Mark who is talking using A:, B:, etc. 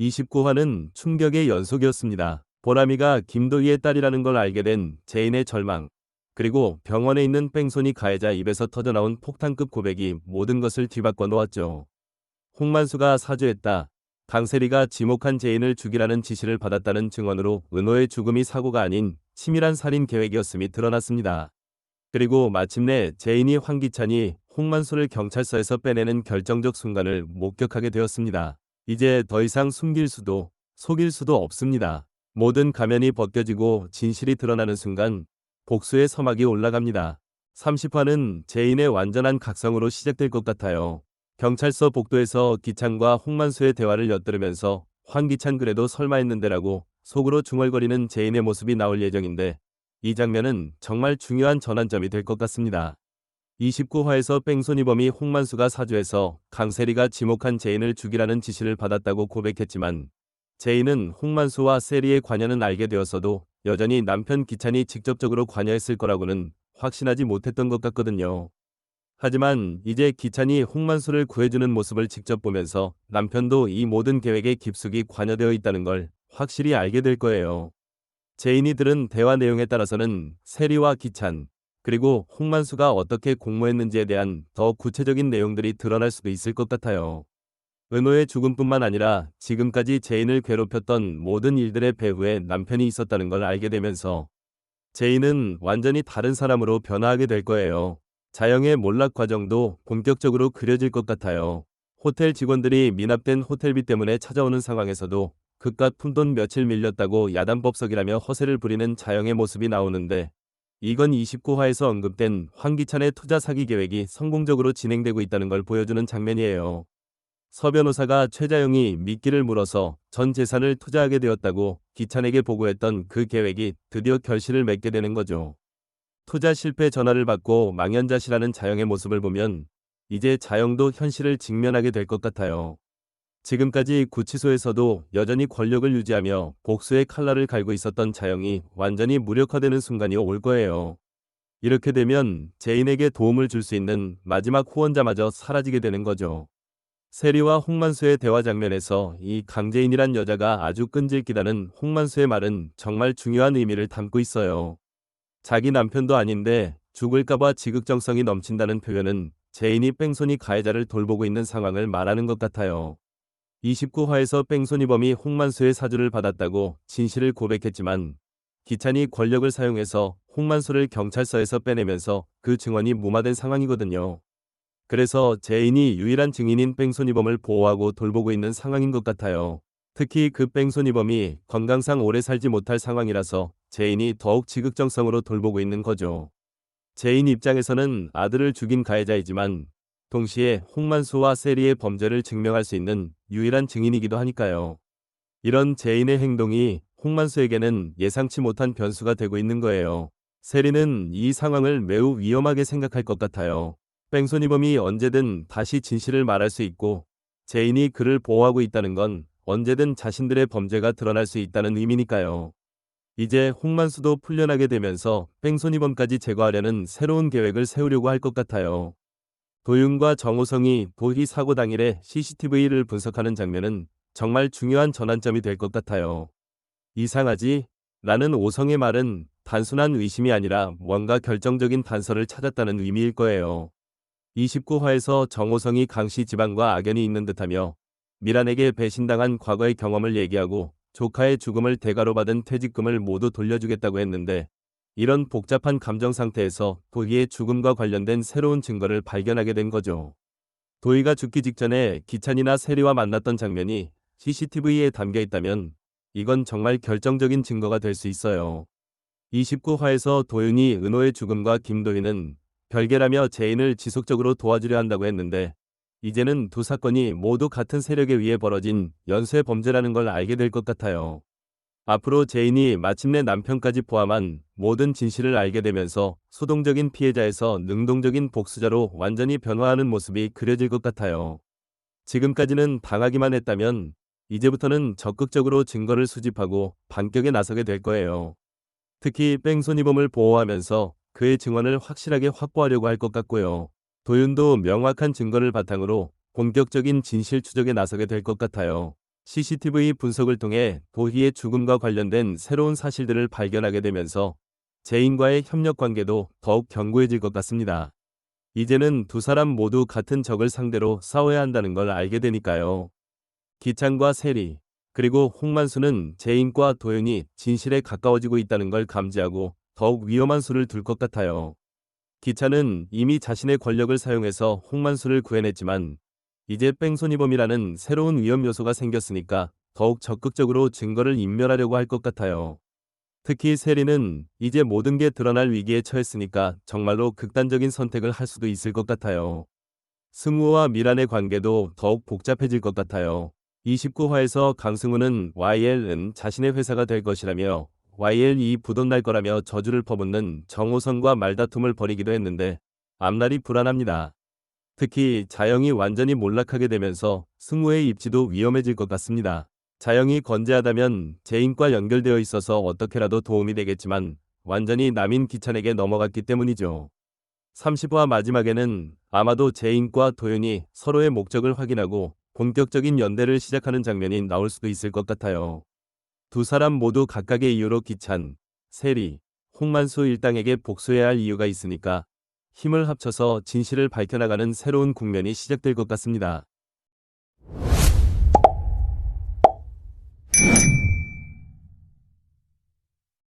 A: 29화는 충격의 연속이었습니다. 보람이가 김도희의 딸이라는 걸 알게 된 제인의 절망, 그리고 병원에 있는 뺑소니 가해자 입에서 터져나온 폭탄급 고백이 모든 것을 뒤바꿔 놓았죠. 홍만수가 사주했다. 강세리가 지목한 제인을 죽이라는 지시를 받았다는 증언으로 은호의 죽음이 사고가 아닌 치밀한 살인 계획이었음이 드러났습니다. 그리고 마침내 제인이 황기찬이 홍만수를 경찰서에서 빼내는 결정적 순간을 목격하게 되었습니다. 이제 더 이상 숨길 수도 속일 수도 없습니다. 모든 가면이 벗겨지고 진실이 드러나는 순간 복수의 서막이 올라갑니다. 30화는 제인의 완전한 각성으로 시작될 것 같아요. 경찰서 복도에서 기찬과 홍만수의 대화를 엿들으면서 황기찬 그래도 설마 했는데라고 속으로 중얼거리는 제인의 모습이 나올 예정인데 이 장면은 정말 중요한 전환점이 될 것 같습니다. 29화에서 뺑소니범이 홍만수가 사주해서 강세리가 지목한 제인을 죽이라는 지시를 받았다고 고백했지만 제인은 홍만수와 세리의 관여는 알게 되었어도 여전히 남편 기찬이 직접적으로 관여했을 거라고는 확신하지 못했던 것 같거든요. 하지만 이제 기찬이 홍만수를 구해주는 모습을 직접 보면서 남편도 이 모든 계획에 깊숙이 관여되어 있다는 걸 확실히 알게 될 거예요. 제인이 들은 대화 내용에 따라서는 세리와 기찬, 그리고 홍만수가 어떻게 공모했는지에 대한 더 구체적인 내용들이 드러날 수도 있을 것 같아요. 은호의 죽음뿐만 아니라 지금까지 제인을 괴롭혔던 모든 일들의 배후에 남편이 있었다는 걸 알게 되면서 제인은 완전히 다른 사람으로 변화하게 될 거예요. 자영의 몰락 과정도 본격적으로 그려질 것 같아요. 호텔 직원들이 미납된 호텔비 때문에 찾아오는 상황에서도 그깟 푼돈 며칠 밀렸다고 야단법석이라며 허세를 부리는 자영의 모습이 나오는데 이건 29화에서 언급된 황기찬의 투자 사기 계획이 성공적으로 진행되고 있다는 걸 보여주는 장면이에요. 서 변호사가 최자영이 미끼를 물어서 전 재산을 투자하게 되었다고 기찬에게 보고했던 그 계획이 드디어 결실을 맺게 되는 거죠. 투자 실패 전화를 받고 망연자실하는 자영의 모습을 보면 이제 자영도 현실을 직면하게 될 것 같아요. 지금까지 구치소에서도 여전히 권력을 유지하며 복수의 칼날을 갈고 있었던 자영이 완전히 무력화되는 순간이 올 거예요. 이렇게 되면 제인에게 도움을 줄 수 있는 마지막 후원자마저 사라지게 되는 거죠. 세리와 홍만수의 대화 장면에서 이 강재인이란 여자가 아주 끈질기다는 홍만수의 말은 정말 중요한 의미를 담고 있어요. 자기 남편도 아닌데 죽을까봐 지극정성이 넘친다는 표현은 제인이 뺑소니 가해자를 돌보고 있는 상황을 말하는 것 같아요. 29화에서 뺑소니범이 홍만수의 사주를 받았다고 진실을 고백했지만 기찬이 권력을 사용해서 홍만수를 경찰서에서 빼내면서 그 증언이 무마된 상황이거든요. 그래서 제인이 유일한 증인인 뺑소니범을 보호하고 돌보고 있는 상황인 것 같아요. 특히 그 뺑소니범이 건강상 오래 살지 못할 상황이라서 제인이 더욱 지극정성으로 돌보고 있는 거죠. 제인 입장에서는 아들을 죽인 가해자이지만 동시에 홍만수와 세리의 범죄를 증명할 수 있는 유일한 증인이기도 하니까요. 이런 제인의 행동이 홍만수에게는 예상치 못한 변수가 되고 있는 거예요. 세리는 이 상황을 매우 위험하게 생각할 것 같아요. 뺑소니범이 언제든 다시 진실을 말할 수 있고 제인이 그를 보호하고 있다는 건 언제든 자신들의 범죄가 드러날 수 있다는 의미니까요. 이제 홍만수도 풀려나게 되면서 뺑소니범까지 제거하려는 새로운 계획을 세우려고 할 것 같아요. 도윤과 정호성이 도희 사고 당일에 CCTV를 분석하는 장면은 정말 중요한 전환점이 될 것 같아요. 이상하지? 라는 오성의 말은 단순한 의심이 아니라 뭔가 결정적인 단서를 찾았다는 의미일 거예요. 29화에서 정호성이 강씨 지방과 악연이 있는 듯하며 미란에게 배신당한 과거의 경험을 얘기하고 조카의 죽음을 대가로 받은 퇴직금을 모두 돌려주겠다고 했는데 이런 복잡한 감정 상태에서 도희의 죽음과 관련된 새로운 증거를 발견하게 된 거죠. 도희가 죽기 직전에 기찬이나 세리와 만났던 장면이 CCTV에 담겨 있다면 이건 정말 결정적인 증거가 될 수 있어요. 29화에서 도윤이 은호의 죽음과 김도희는 별개라며 제인을 지속적으로 도와주려 한다고 했는데 이제는 두 사건이 모두 같은 세력에 의해 벌어진 연쇄 범죄라는 걸 알게 될 것 같아요. 앞으로 제인이 마침내 남편까지 포함한 모든 진실을 알게 되면서 수동적인 피해자에서 능동적인 복수자로 완전히 변화하는 모습이 그려질 것 같아요. 지금까지는 당하기만 했다면 이제부터는 적극적으로 증거를 수집하고 반격에 나서게 될 거예요. 특히 뺑소니범을 보호하면서 그의 증언을 확실하게 확보하려고 할 것 같고요. 도윤도 명확한 증거를 바탕으로 본격적인 진실 추적에 나서게 될 것 같아요. CCTV 분석을 통해 도희의 죽음과 관련된 새로운 사실들을 발견하게 되면서 제인과의 협력 관계도 더욱 견고해질 것 같습니다. 이제는 두 사람 모두 같은 적을 상대로 싸워야 한다는 걸 알게 되니까요. 기창과 세리, 그리고 홍만수는 제인과 도윤이 진실에 가까워지고 있다는 걸 감지하고 더욱 위험한 수를 둘 것 같아요. 기차는 이미 자신의 권력을 사용해서 홍만수를 구해냈지만 이제 뺑소니범이라는 새로운 위험 요소가 생겼으니까 더욱 적극적으로 증거를 인멸하려고 할 것 같아요. 특히 세리는 이제 모든 게 드러날 위기에 처했으니까 정말로 극단적인 선택을 할 수도 있을 것 같아요. 승우와 미란의 관계도 더욱 복잡해질 것 같아요. 29화에서 강승우는 YL은 자신의 회사가 될 것이라며 YL이 부도날 거라며 저주를 퍼붓는 정호성과 말다툼을 벌이기도 했는데 앞날이 불안합니다. 특히 자영이 완전히 몰락하게 되면서 승우의 입지도 위험해질 것 같습니다. 자영이 건재하다면 제인과 연결되어 있어서 어떻게라도 도움이 되겠지만 완전히 남인 기찬에게 넘어갔기 때문이죠. 30화 마지막에는 아마도 제인과 도윤이 서로의 목적을 확인하고 본격적인 연대를 시작하는 장면이 나올 수도 있을 것 같아요. 두 사람 모두 각각의 이유로 기찬, 세리, 홍만수 일당에게 복수해야 할 이유가 있으니까 힘을 합쳐서 진실을 밝혀나가는 새로운 국면이 시작될 것 같습니다.